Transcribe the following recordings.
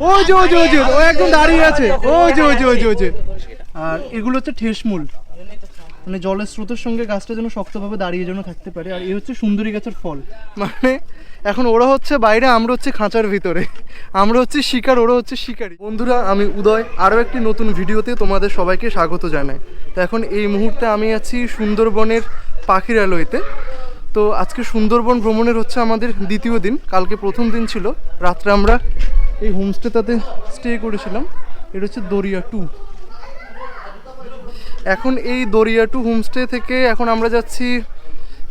ও যে ও যে ও যে ও একদম দাঁড়িয়ে আছে। ও যে ও যে ও যে ও যে। আর এগুলো হচ্ছে ঠেসমূল। মানে জলের স্রোতের সঙ্গে গাছটা যেন শক্তভাবে দাঁড়িয়ে যেন থাকতে পারে। আর এই হচ্ছে সুন্দরী গাছের ফল। মানে এখন ওরা হচ্ছে বাইরে আমরা হচ্ছে খাঁচার ভিতরে। আমরা হচ্ছে শিকার ওরা হচ্ছে শিকারি। বন্ধুরা আমি উদয়। আরও একটি নতুন ভিডিওতে তোমাদের সবাইকে স্বাগত জানাই। তো এখন এই মুহূর্তে আমি আছি সুন্দরবনের পাখিরালয়তে তো আজকে সুন্দরবন ভ্রমণের হচ্ছে আমাদের দ্বিতীয় দিন। কালকে প্রথম দিন ছিল। রাত্রে আমরা এই হোমস্টেটাতে স্টে করেছিলাম। এটা হচ্ছে দরিয়া টু এখন এই দরিয়া টু হোমস্টে থেকে এখন আমরা যাচ্ছি,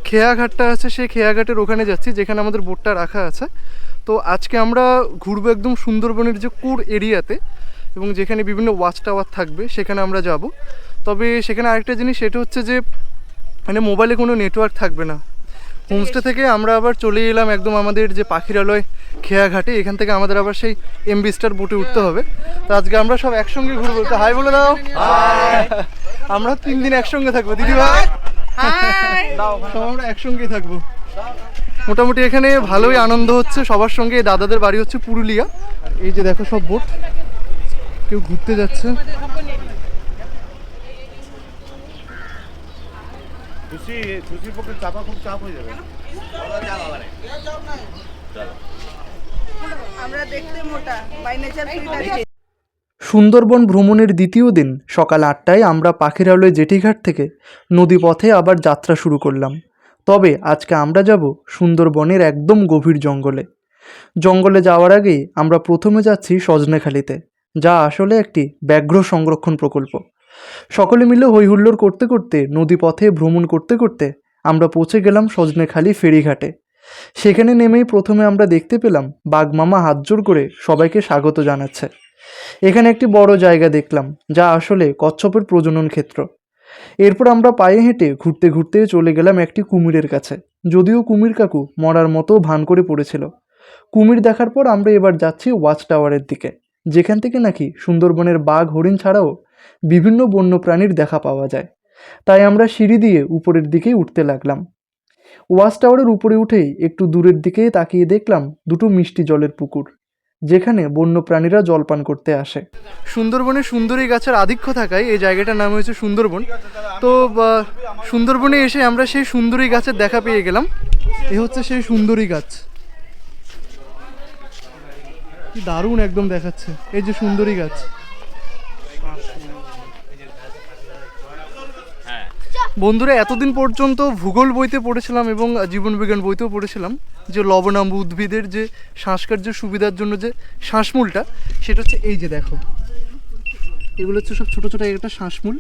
খেয়াঘাটটা আছে, সেই খেয়াঘাটের ওখানে যাচ্ছি, যেখানে আমাদের বোটটা রাখা আছে। তো আজকে আমরা ঘুরবো একদম সুন্দরবনের যে কোর এরিয়াতে এবং যেখানে বিভিন্ন ওয়াচ টাওয়ার থাকবে, সেখানে আমরা যাব। তবে সেখানে আরেকটা জিনিস, সেটা হচ্ছে যে মানে মোবাইলে কোনো নেটওয়ার্ক থাকবে না। হোমস্টে থেকে আমরা আবার চলে এলাম একদম আমাদের যে পাখিরালয় খেয়াঘাটে এখান থেকে আমাদের আবার সেই এমবি স্টার বোটে উঠতে হবে। তো আজকে আমরা সব একসঙ্গে ঘুরবো। তো হাই বলে দাও। আমরা তিন দিন একসঙ্গে থাকব। দিদি ভাই। সব আমরা একসঙ্গেই থাকব। মোটামুটি এখানে ভালোই আনন্দ হচ্ছে। সবার সঙ্গে এই দাদাদের বাড়ি হচ্ছে পুরুলিয়া। এই যে দেখো সব বোট কেউ ঘুরতে যাচ্ছে। পক্ষে চাপা খুব চাপ হয়ে যাবে। আমরা দেখতে মোটা বাই নেচার সুন্দরবন ভ্রমণের দ্বিতীয় দিন সকাল আটটায় আমরা পাখিরালয় জেটিঘাট থেকে নদীপথে আবার যাত্রা শুরু করলাম। তবে আজকে আমরা যাব সুন্দরবনের একদম গভীর জঙ্গলে। জঙ্গলে যাওয়ার আগেই আমরা প্রথমে যাচ্ছি সজনেখালিতে যা আসলে একটি ব্যাঘ্র সংরক্ষণ প্রকল্প। সকলে মিলে হইহুল্লোড় করতে করতে, নদীপথে ভ্রমণ করতে করতে আমরা পৌঁছে গেলাম সজনেখালি ফেরিঘাটে। সেখানে নেমেই প্রথমে আমরা দেখতে পেলাম বাঘমামা হাত জোর করে সবাইকে স্বাগত জানাচ্ছে। এখানে একটি বড় জায়গা দেখলাম, যা আসলে কচ্ছপের প্রজনন ক্ষেত্র। এরপর আমরা পায়ে হেঁটে ঘুরতে ঘুরতে চলে গেলাম একটি কুমিরের কাছে। যদিও কুমির কাকু মরার মতো ভান করে পড়েছিল। কুমির দেখার পর আমরা এবার যাচ্ছি ওয়াচ টাওয়ারের দিকে, যেখান থেকে নাকি সুন্দরবনের বাঘ হরিণ ছাড়াও বিভিন্ন বন্য প্রাণীর দেখা পাওয়া যায়। তাই আমরা সিঁড়ি দিয়ে উপরের দিকেই উঠতে লাগলাম। ওয়াচ টাওয়ারের উপরে উঠেই একটু দূরের দিকে তাকিয়ে দেখলাম দুটো মিষ্টি জলের পুকুর, যেখানে বন্য প্রাণীরা জলপান করতে আসে। সুন্দরবনে সুন্দরী গাছের আধিক্য থাকায় এই জায়গাটার নাম হয়েছে সুন্দরবন। তো সুন্দরবনে এসে আমরা সেই সুন্দরী গাছের দেখা পেয়ে গেলাম। এ হচ্ছে সেই সুন্দরী গাছ। দারুণ একদম দেখাচ্ছে। এই যে সুন্দরী গাছ। বন্ধুরা এতদিন পর্যন্ত ভূগোল বইতে পড়েছিলাম এবং জীবনবিজ্ঞান বইতেও পড়েছিলাম যে লবণাম্ব উদ্ভিদের যে শ্বাসকার্যের সুবিধার জন্য যে শ্বাসমূলটা সেটা হচ্ছে এই যে দেখো। এগুলো হচ্ছে সব ছোটো ছোট একটা শ্বাসমূল।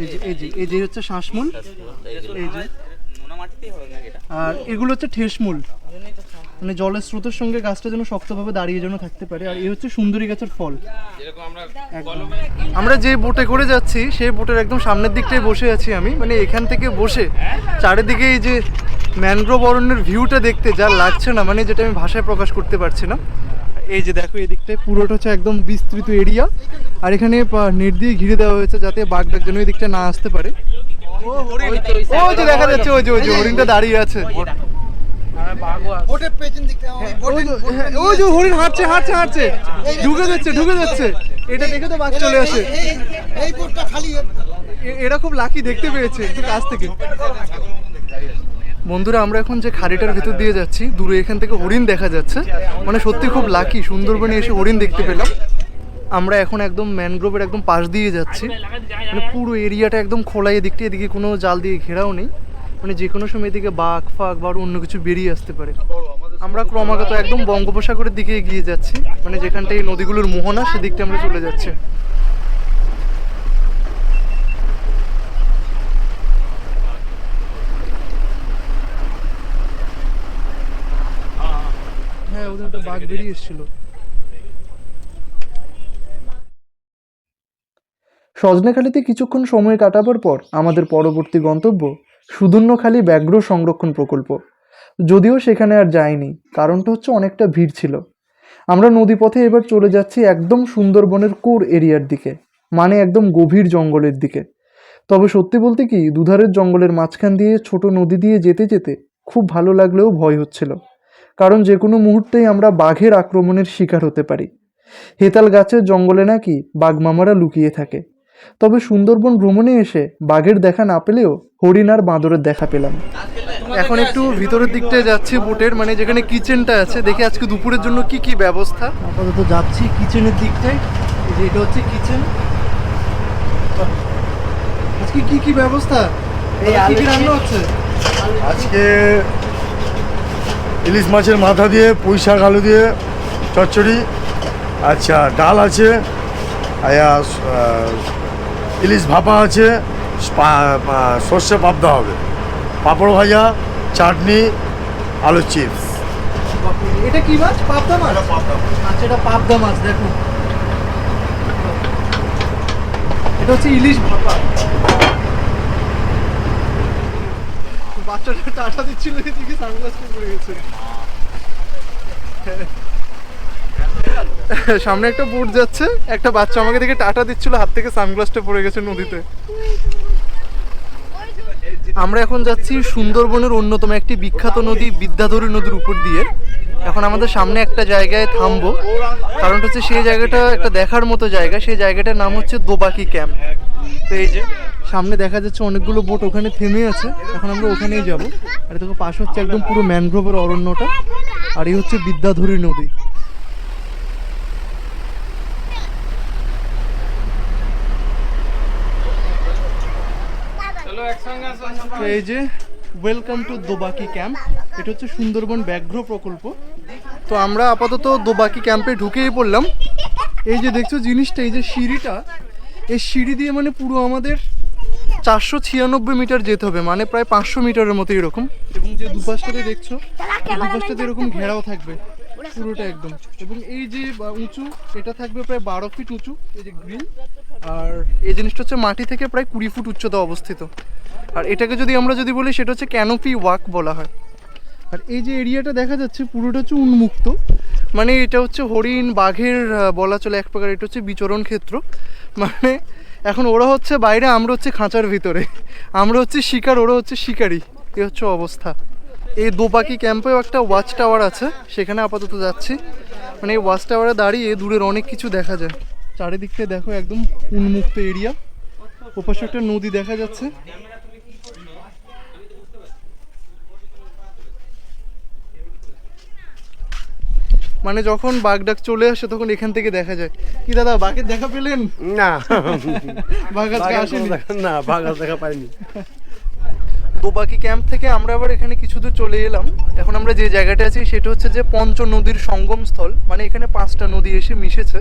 এই যে এই যে এই যে হচ্ছে শ্বাসমূল। এই যে। আর এগুলো হচ্ছে ঠেসমূল। মানে জলের স্রোতের সঙ্গে গাছটা যেন শক্তভাবে দাঁড়িয়ে যেন থাকতে পারে আর এই হচ্ছে সুন্দরী গাছের ফল। একদম। আমরা যে বোটে করে যাচ্ছি সেই বোটের একদম সামনের দিকটায় বসে আছি আমি। মানে এখান থেকে বসে চারিদিকে এই যে ম্যানগ্রোভ অরণ্যের ভিউটা দেখতে যা লাগছে না মানে যেটা আমি ভাষায় প্রকাশ করতে পারছি না। এই যে দেখো এই দিকটায় পুরোটা হচ্ছে একদম বিস্তৃত এরিয়া। আর এখানে নেট দিয়ে ঘিরে দেওয়া হয়েছে যাতে বাঘ ডাক যেন এই দিকটা না আসতে পারে। ও যে দেখা যাচ্ছে ওই যে ওই যে হরিণটা দাঁড়িয়ে আছে। বোটের পেছন দিকটা ওই যে- ওই যে হরিণ হাঁটছে হাঁটছে হাঁটছে। ঢুকে যাচ্ছে ঢুকে যাচ্ছে। এটা দেখে তো বাঘ চলে আসে। এই এই বোটটা খালি এরা খুব লাকি দেখতে পেয়েছে একটু কাছ থেকে। বন্ধুরা আমরা এখন যে খাড়িটার ভেতর দিয়ে যাচ্ছি দূরে এখান থেকে হরিণ দেখা যাচ্ছে। মানে সত্যি খুব লাকি সুন্দরবনে এসে হরিণ দেখতে পেলাম। আমরা এখন একদম ম্যানগ্রোভের একদম পাশ দিয়ে যাচ্ছি। মানে পুরো এরিয়াটা একদম খোলা এদিকটা এদিকে কোনো জাল দিয়ে ঘেরাও নেই। মানে যে কোনো সময় এদিকে বাঘ, ফাঘ বা অন্য কিছু বেরিয়ে আসতে পারে। আমরা ক্রমাগত একদম বঙ্গোপসাগরের দিকে এগিয়ে যাচ্ছি। মানে যেখানটা এই নদীগুলোর মোহনা, সেদিকটা আমরা চলে যাচ্ছি। হ্যাঁ ওদের বাঘ বেরিয়ে সজনেখালিতে কিছুক্ষণ সময় কাটাবার পর আমাদের পরবর্তী গন্তব্য সুদূর্ণখালী ব্যাঘ্র সংরক্ষণ প্রকল্প। যদিও সেখানে আর যাইনি, কারণটা হচ্ছে অনেকটা ভিড় ছিল। আমরা নদীপথে এবার চলে যাচ্ছি একদম সুন্দরবনের কোর এরিয়ার দিকে মানে একদম গভীর জঙ্গলের দিকে। তবে সত্যি বলতে কি, দুধারের জঙ্গলের মাঝখান দিয়ে ছোট নদী দিয়ে যেতে যেতে খুব ভালো লাগলেও ভয় হচ্ছিল। কারণ যে কোনো মুহূর্তেই আমরা বাঘের আক্রমণের শিকার হতে পারি। হেতাল গাছের জঙ্গলে নাকি বাঘমামারা লুকিয়ে থাকে। তবে সুন্দরবন ভ্রমণে এসে বাঘের দেখা না পেলেও হরিণ আর বাঁদরের দেখা পেলাম। এখন একটু ভিতরের দিকটায় যাচ্ছি বোটের মানে যেখানে কিচেনটা আছে দেখে আজকে দুপুরের জন্য কি কি ব্যবস্থা? আপাতত যাচ্ছি কিচেনের দিকটায় যে এটা হচ্ছে কিচেন। আজকে কি কি ব্যবস্থা? এই কি কি রান্না হচ্ছে? আজকে ইলিশ মাছের মাথা দিয়ে পুঁই শাক আলু দিয়ে চচ্চড়ি আচ্ছা ডাল আছে আয়া, আহ, ইলিশ ভাপা আছে সর্ষে পাবদা হবে। পাঁপড় ভাজা চাটনি আলু চিপস। এটা কি মাছ? পাবদা মাছ? আচ্ছা এটা পাবদা মাছ দেখো। এটা হচ্ছে ইলিশ ভাপা। বাচ্চাটা টাটা দিচ্ছিল এদিকে সানগ্লাস পরে গেছে। সামনে একটা বোট যাচ্ছে, একটা বাচ্চা আমাকে দেখে টাটা দিচ্ছিল, হাত থেকে সানগ্লাসটা পড়ে গেছে নদীতে। আমরা এখন যাচ্ছি সুন্দরবনের অন্যতম একটি বিখ্যাত নদী, বিদ্যাধরী নদীর উপর দিয়ে। এখন আমাদের সামনে একটা জায়গায় থামবো। কারণটা হচ্ছে সেই জায়গাটা একটা দেখার মতো জায়গা, সেই জায়গাটার নাম হচ্ছে দোবাকি ক্যাম্প। তো এই যে, সামনে দেখা যাচ্ছে অনেকগুলো বোট ওখানে থেমে আছে। এখন আমরা ওখানেই যাব। আর দেখো, পাশে হচ্ছে একদম পুরো ম্যানগ্রোভের অরণ্যটা। আর এই হচ্ছে বিদ্যাধরী নদী তো এই যে ওয়েলকাম টু দোবাকি ক্যাম্প এটা হচ্ছে সুন্দরবন ব্যাঘ্র প্রকল্প। তো আমরা আপাতত দোবাকি ক্যাম্পে ঢুকেই পড়লাম। এই যে দেখছ জিনিসটা, এই যে সিঁড়িটা, এই সিঁড়ি দিয়ে মানে পুরো আমাদের চারশো ছিয়ানব্বই মিটার যেতে হবে মানে প্রায় পাঁচশো মিটারের মতো এরকম। এবং যে দুপাশটাতে দেখছ, দুপাশটাতে এরকম ঘেরাও থাকবে, পুরোটা একদম। এবং এই যে উঁচু, এটা থাকবে প্রায় বারো ফিট উঁচু, এই যে গ্রিল। আর এই জিনিসটা হচ্ছে মাটি থেকে প্রায় কুড়ি ফুট উচ্চতা অবস্থিত। আর এটাকে যদি আমরা যদি বলি, সেটা হচ্ছে ক্যানোপি ওয়াক বলা হয়। আর এই যে এরিয়াটা দেখা যাচ্ছে, পুরোটা হচ্ছে উন্মুক্ত। মানে এটা হচ্ছে হরিণ, বাঘের বলা চলে এক প্রকার, এটা হচ্ছে বিচরণ ক্ষেত্র। মানে এখন ওরা হচ্ছে বাইরে, আমরা হচ্ছে খাঁচার ভিতরে। আমরা হচ্ছে শিকার, ওরা হচ্ছে শিকারি। এ হচ্ছে অবস্থা। এই দোপাকি ক্যাম্পেও একটা ওয়াচ টাওয়ার আছে, সেখানে আপাতত যাচ্ছি। মানে এই ওয়াচ টাওয়ারে দাঁড়িয়ে দূরের অনেক কিছু দেখা যায়। চারিদিকটা দেখো, একদম উন্মুক্ত এরিয়া ওপাশে একটা নদী দেখা যাচ্ছে। মানে যখন বাঘ ডাক চলে আসে তখন এখান থেকে দেখা যায়। কি দাদা বাঘের দেখা পেলেন? না। বাঘ আজকে আসেনি? না বাঘ দেখা পাইনি। দোবাকি ক্যাম্প থেকে আমরা আবার এখানে কিছু দূর চলে এলাম। এখন আমরা যে জায়গাটা আছি সেটা হচ্ছে যে পঞ্চ নদীর সঙ্গমস্থল। মানে এখানে পাঁচটা নদী এসে মিশেছে।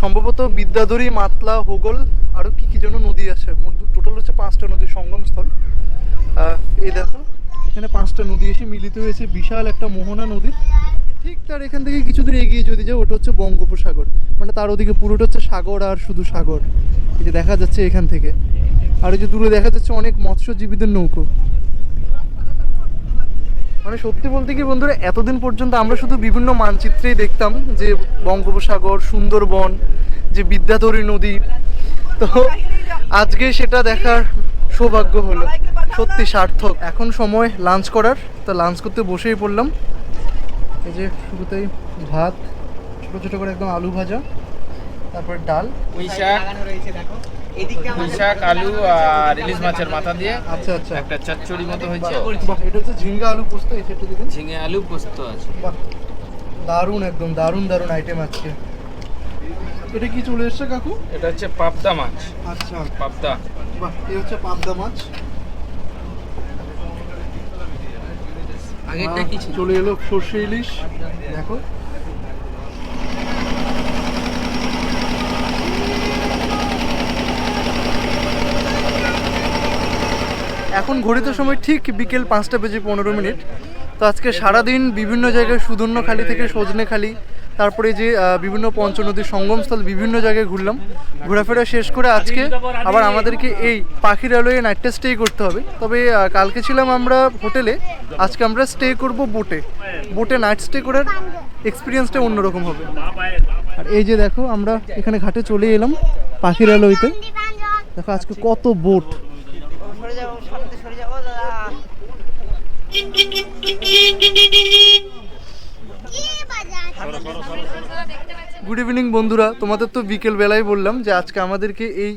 সম্ভবত বিদ্যাধরী মাতলা হোগল আরও কি কি যেন নদী আছে। টোটাল হচ্ছে পাঁচটা নদীর সঙ্গমস্থল। এই দেখো এখানে পাঁচটা নদী এসে মিলিত হয়েছে। বিশাল একটা মোহনা নদীর ঠিক তার এখান থেকে কিছু দূর এগিয়ে যদি যাও ওটা হচ্ছে বঙ্গোপসাগর। মানে তার ওদিকে পুরোটা হচ্ছে সাগর আর শুধু সাগর। এই যে দেখা যাচ্ছে এখান থেকে। আর ওই যে দূরে দেখা যাচ্ছে অনেক মৎস্যজীবীদের নৌকো। মানে সত্যি বলতে কি বন্ধুরা, এতদিন পর্যন্ত আমরা শুধু বিভিন্ন মানচিত্রেই দেখতাম যে বঙ্গোপসাগর, সুন্দরবন, যে বিদ্যাধরী নদী। তো আজকে সেটা দেখার সৌভাগ্য হলো। সত্যি সার্থক। এখন সময় লাঞ্চ করার। তো লাঞ্চ করতে বসেই পড়লাম। এই যে শুরুতেই ভাত ছোটো ছোটো করে একদম আলু ভাজা তারপর ডাল। পুঁই শাক পুঁই শাক আলু আর ইলিশ মাছের মাথা দিয়ে আচ্ছা আচ্ছা। একটা চচ্চড়ি মতো হয়েছে। বাহ, এটা হচ্ছে ঝিঙ্গা আলু পোস্ত এই সেটা দেখুন ঝিঙে আলু পোস্ত আছে। বাহ দারুণ একদম দারুণ দারুণ আইটেম আজকে। এটা কি চলে এসছে কাকু? এটা হচ্ছে পাবদা মাছ। আচ্ছা। পাবদা। বাহ এই হচ্ছে পাবদা মাছ। আগেরটা কি ছিল? চলে এলো সর্ষে ইলিশ। দেখো। এখন ঘড়িতে সময় ঠিক বিকেল পাঁচটা বেজে পনেরো মিনিট। তো আজকে সারাদিন বিভিন্ন জায়গায় সুদর্ণখালি থেকে সজনেখালি তারপরে যে বিভিন্ন পঞ্চনদীর সঙ্গমস্থল বিভিন্ন জায়গায় ঘুরলাম। ঘোরাফেরা শেষ করে আজকে আবার আমাদেরকে এই পাখির আলোয় নাইটটা স্টে করতে হবে। তবে কালকে ছিলাম আমরা হোটেলে, আজকে আমরা স্টে করব বোটে বোটে নাইট স্টে করার এক্সপিরিয়েন্সটা অন্যরকম হবে। আর এই যে দেখো, আমরা এখানে ঘাটে চলে এলাম পাখির আলোইতে দেখো আজকে কত বোট সরে যাব সরে যাব দাদা। গুড ইভিনিং বন্ধুরা। তোমাদের তো বিকেল বেলায় বললাম যে আজকে আমাদেরকে এই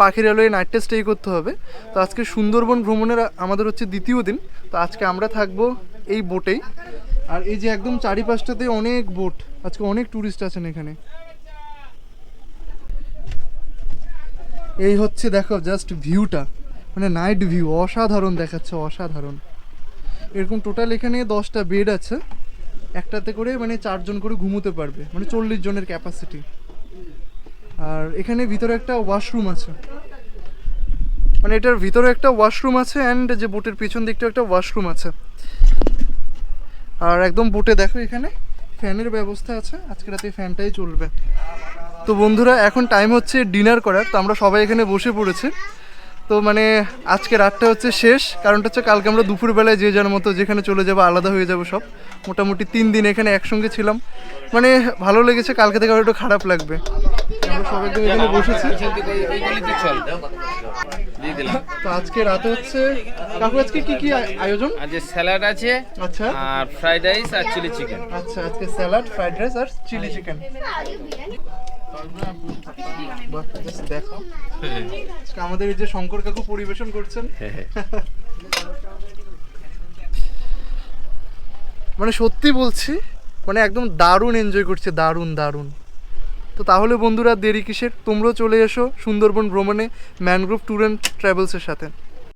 পাখির পাখিরালয়ে নাইটটা স্টে করতে হবে। তো আজকে সুন্দরবন ভ্রমণের আমাদের হচ্ছে দ্বিতীয় দিন। তো আজকে আমরা থাকব এই বোটেই আর এই যে একদম চারিপাশটাতে অনেক বোট আজকে অনেক ট্যুরিস্ট আছেন এখানে। এই হচ্ছে দেখো জাস্ট ভিউটা মানে নাইট ভিউ অসাধারণ দেখাচ্ছে অসাধারণ। এরকম টোটাল এখানে দশটা বেড আছে। একটাতে করে মানে চারজন করে ঘুমোতে পারবে মানে চল্লিশ জনের ক্যাপাসিটি আর এখানে ভিতরে একটা ওয়াশরুম আছে। মানে এটার ভিতরে একটা ওয়াশরুম আছে অ্যান্ড যে বোটের পিছন দিকটা একটা ওয়াশরুম আছে। আর একদম বোটে দেখো এখানে ফ্যানের ব্যবস্থা আছে, আজকে রাতে ফ্যানটাই চলবে। তো বন্ধুরা, এখন টাইম হচ্ছে ডিনার করার, তো আমরা সবাই এখানে বসে পড়েছি। তো মানে আজকে রাতটা হচ্ছে শেষ কারণটা হচ্ছে কালকে আমরা দুপুরবেলায় যে যার মতো যেখানে চলে যাব আলাদা হয়ে যাব সব। মোটামুটি তিন দিন এখানে একসঙ্গে ছিলাম। মানে ভালো লেগেছে কালকে থেকে একটু খারাপ লাগবে। আমরা সবাই এখানে বসেছি। তো আজকে রাতে হচ্ছে কাকু আজকে কি কি আয়োজন? স্যালাড আছে আচ্ছা। আর ফ্রাইড রাইস আর চিলি চিকেন। আচ্ছা আজকে স্যালাড ফ্রাইড রাইস আর চিলি চিকেন। দেখো আমাদের এই যে শঙ্কর কাকু পরিবেশন করছেন। মানে সত্যি বলছি মানে একদম দারুণ এনজয় করছে দারুণ দারুণ। তো তাহলে বন্ধুরা দেরি কিসের? তোমরাও চলে এসো সুন্দরবন ভ্রমণে ম্যানগ্রোভ ট্যুর অ্যান্ড ট্রাভেলসের সাথে।